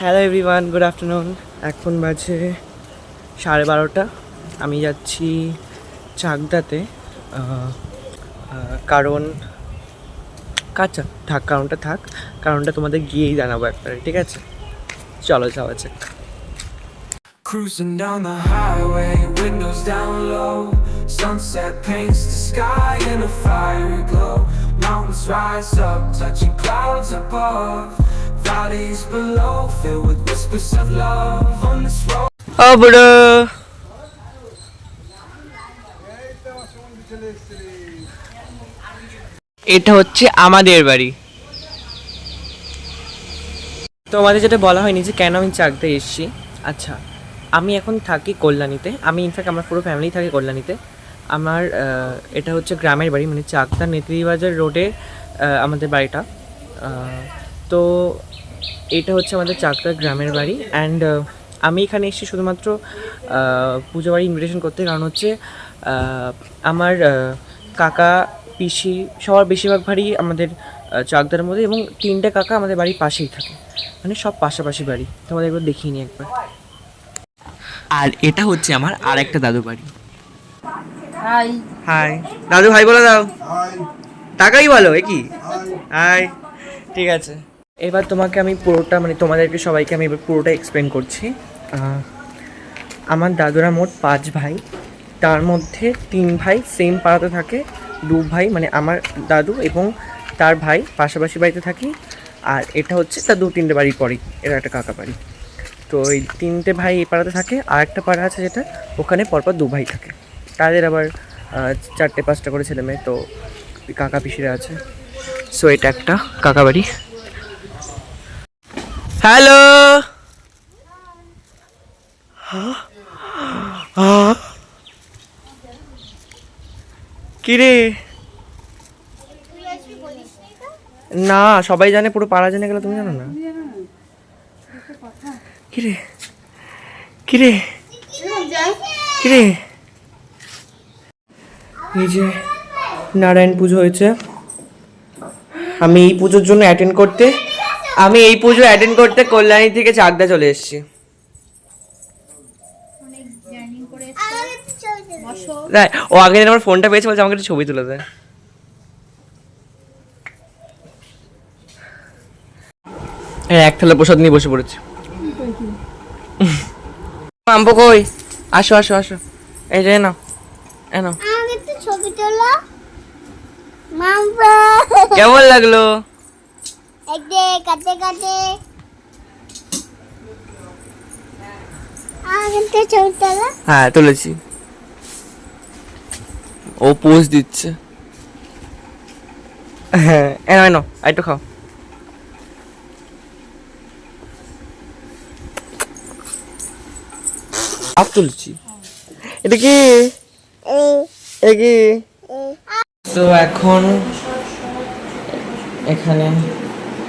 Hello everyone good afternoon এখন বাজে সাড়ে বারোটা আমি যাচ্ছি চাকদাতে কারণ কাঁচা থাক কারণটা থাক কারণটা তোমাদের গিয়েই জানাব একবারে ঠিক আছে চলো যাওয়া যাক Cruising down the highway, windows down low. Sunset paints the sky in a fiery glow. Mountains rise up, touching clouds above. Valleys below, filled with whispers of love. On this road. এটা হচ্ছে আমাদের বাড়ি তোমাদের যেটা বলা হয়নি যে কেন আমি চাকতে এসেছি আচ্ছা আমি এখন থাকি কল্যাণীতে আমি ইনফ্যাক্ট আমার পুরো ফ্যামিলি থাকে কল্যাণীতে আমার এটা হচ্ছে গ্রামের বাড়ি মানে চাকদা নেতৃবাজার রোডে আমাদের বাড়িটা তো এটা হচ্ছে আমাদের চাকদা গ্রামের বাড়ি। অ্যান্ড আমি এখানে এসেছি শুধুমাত্র পুজো বাড়ি ইনভিটেশন করতে কারণ হচ্ছে আমার কাকা পিসি সবার বেশিরভাগ বাড়ি আমাদের চাকদার মধ্যে এবং তিনটে কাকা আমাদের বাড়ির পাশেই থাকে। মানে সব পাশাপাশি বাড়ি। তোমাদের একবার দেখিয়ে নিই একবার। আর এটা হচ্ছে আমার আর একটা দাদু বাড়ি। হাই হাই দাদু ভাই বলে দাও। টাকাই বলো এ কি? হাই ঠিক আছে। এবার তোমাকে আমি পুরোটা মানে তোমাদেরকে সবাইকে আমি এবার পুরোটা এক্সপ্লেন করছি। আমার দাদুরা মোট পাঁচ ভাই। তার মধ্যে তিন ভাই সেম পাড়াতে থাকে, দু ভাই মানে আমার দাদু এবং তার ভাই পাশাপাশি বাড়িতে থাকি। আর এটা হচ্ছে তার দু তিনটে বাড়ি পরেই এটা একটা কাকা বাড়ি। তো এই তিনটে ভাই এই পাড়াতে থাকে। আর একটা পাড়া আছে যেটা, ওখানে পরপর দু ভাই থাকে। তাদের আবার চারটে পাঁচটা করে ছেলে মেয়ে তো কাকা পিসিরা আছে। সো এটা একটা কাকা বাড়ি। হ্যালো কিরে? না, সবাই জানে পুরো পাড়া জেনে গেলে তুমি জানো না? কিরে? কিরে? কিরে? এই যে নারায়ণ পুজো হয়েছে। আমি এই পুজোর জন্য অ্যাটেন্ড করতে আমি এই পুজো অ্যাটেন্ড করতে কল্যাণী থেকে চাকদা চলে এসেছি। ও আগে দিন আমার ফোনটা পেয়েছে বলছে আমাকে একটু ছবি তুলে দেয় হ্যাঁ এক থালা প্রসাদ নিয়ে বসে পড়েছে। আম্পো কই? আসো আসো আসো। এই যে নাও এ নাও। আমাকে একটু ছবি তোলো। মাম্পা। কেমন লাগল? একদে কাটে কাটে। হ্যাঁ তুলেছি। ও পোজ দিচ্ছে। হ্যাঁ এ নাও, এ নাও একটু খাও। আপ তুলছি। এটা কি? এ। কি? তো এখন এখানে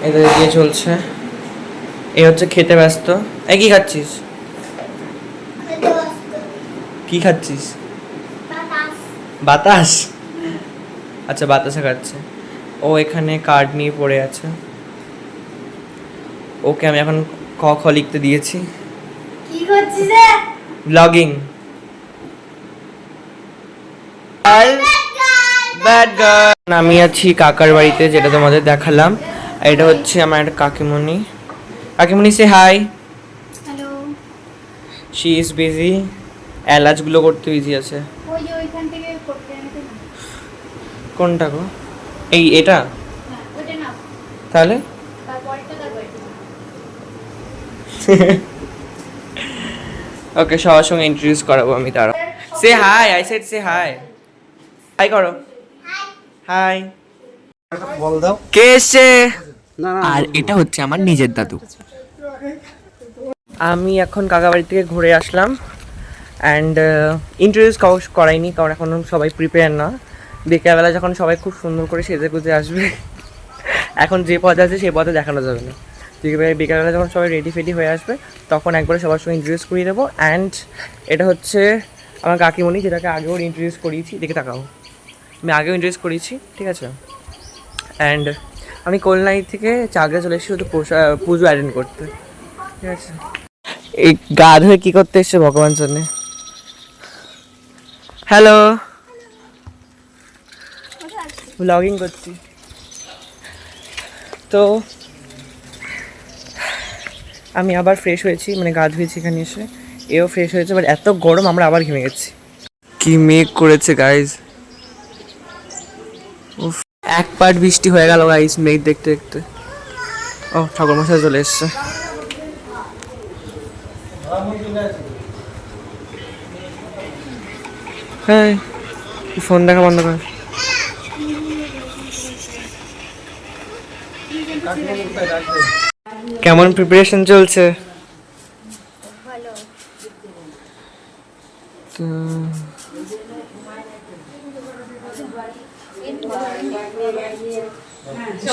এদের দিয়ে চলছে। এই হচ্ছে খেতে ব্যস্ত। এ কি খাচ্ছিস? কি খাচ্ছিস? বাতাস। আচ্ছা বাতাসে খাচ্ছে। ও এখানে কার্ড নিয়ে পড়ে আছে। ওকে আমি এখন ক খ লিখতে দিয়েছি। কি করছিস রে? ব্লগিং ব্যাড গার্ল আমি আছি কাকার বাড়িতে যেটা তোমাদের দেখালাম। এটা হচ্ছে আমার একটা কাকিমণি কাকিমণি সে hi hello she is busy এলাচগুলো করতে বিজি আছে। ওই যে ওইখান থেকে করতে আনতে কোনটা গো? এই এটা? হ্যাঁ ওটা না তাহলে? ওকে সবার সঙ্গে ইন্ট্রোডিউস করাবো আমি তারা সে hi I said say hi hi করো। হাই বল দাও। কে এসছে? না আর এটা হচ্ছে আমার নিজের দাদু। আমি এখন কাকা বাড়ি থেকে ঘুরে আসলাম অ্যান্ড ইন্ট্রোডিউস করাইনি কারণ এখন সবাই প্রিপেয়ার না। বিকেলবেলা যখন সবাই খুব সুন্দর করে সেজে গুজে আসবে এখন যে পথ আছে সেই পথে দেখানো যাবে না। বিকেলবেলা বিকেলবেলা যখন সবাই রেডি ফেডি হয়ে আসবে তখন একবারে সবার সঙ্গে ইন্ট্রোডিউস করিয়ে দেবো অ্যান্ড এটা হচ্ছে আমার কাকিমণি যেটাকে আগেও ইন্ট্রোডিউস করিয়েছি। দেখে তাকাও। আমি আগেও ইন্ট্রোডিউস করিয়েছি ঠিক আছে? অ্যান্ড আমি কল্যাণী থেকে চাকরা চলে এসেছি শুধু পুজো অ্যাটেন্ড করতে। ঠিক আছে? এই গা ধুয়ে কী করতে এসছে ভগবান জন্যে? হ্যালো ব্লগিং করছি। তো, আমি আবার ফ্রেশ হয়েছি মানে গা ধুয়েছি এখানে এসে। এও ফ্রেশ হয়েছে বাট এত গরম আমরা আবার ঘেমে গেছি। কি মেঘ করেছে গাইজ এক পাট বৃষ্টি হয়ে গেল গাইজ মেঘ দেখতে দেখতে। ও, ঠাকুর মশাই চলে এসছে। হ্যাঁ ফোন দেখা বন্ধ কর। কেমন প্রিপারেশন চলছে? তো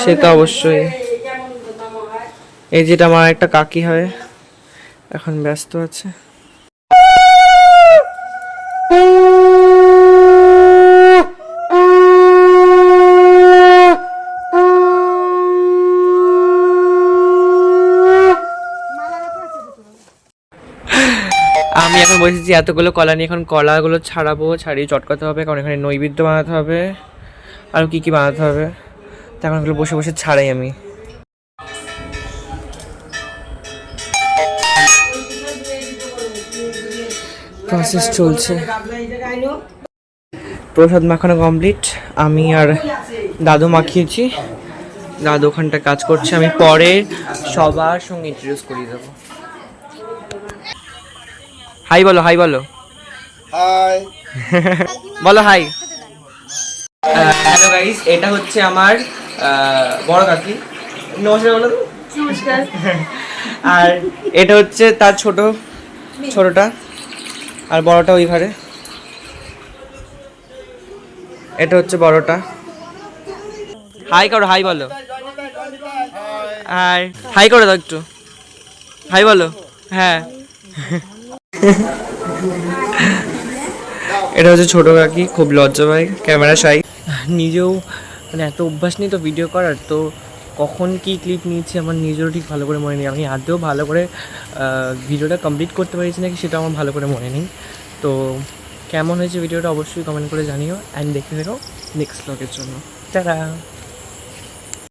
সে তো অবশ্যই। এই যেটা আমার একটা কাকি হয় এখন ব্যস্ত আছে। আমি এখন বসেছি এতগুলো কলা নিয়ে এখন কলাগুলো ছাড়াবো, ছাড়িয়ে চটকাতে হবে, কারণ এখানে নৈবেদ্য বানাতে হবে। আর কি কি বানাতে হবে? তো এখন এগুলো বসে বসে ছাড়াই আমি। প্রসেস চলছে। প্রসাদ মাখানো কমপ্লিট আমি আর দাদু মাখিয়েছি। দাদু ওখানটা কাজ করছে। আমি পরে সবার সঙ্গে ইন্ট্রোডিউস করিয়ে দেবো। হাই বলো হাই বলো। হাই বলো হাই হ্যালো গাইস এটা হচ্ছে আমার বড় কাকি। নমস্কার বলো তো। আর এটা হচ্ছে তার ছোট ছোটটা। আর বড়টা ওই ঘরে। এটা হচ্ছে বড়টা। হাই করো হাই বলো। হাই হাই করে দাও একটু। হাই বলো। হ্যাঁ। এটা হচ্ছে ছোট কাকি, খুব লজ্জা পায়, ক্যামেরা সাই নিজেও মানে এত অভ্যাস নেই তো ভিডিও করার, তো কখন কি ক্লিপ নিয়েছি আমার নিজেরও ঠিক ভালো করে মনে নেই। আমি আদৌ ভালো করে ভিডিওটা কমপ্লিট করতে পেরেছি নাকি সেটা আমার ভালো করে মনে নেই। তো কেমন হয়েছে ভিডিওটা অবশ্যই কমেন্ট করে জানিও অ্যান্ড দেখে দেখো নেক্সট ব্লগের জন্য। তারা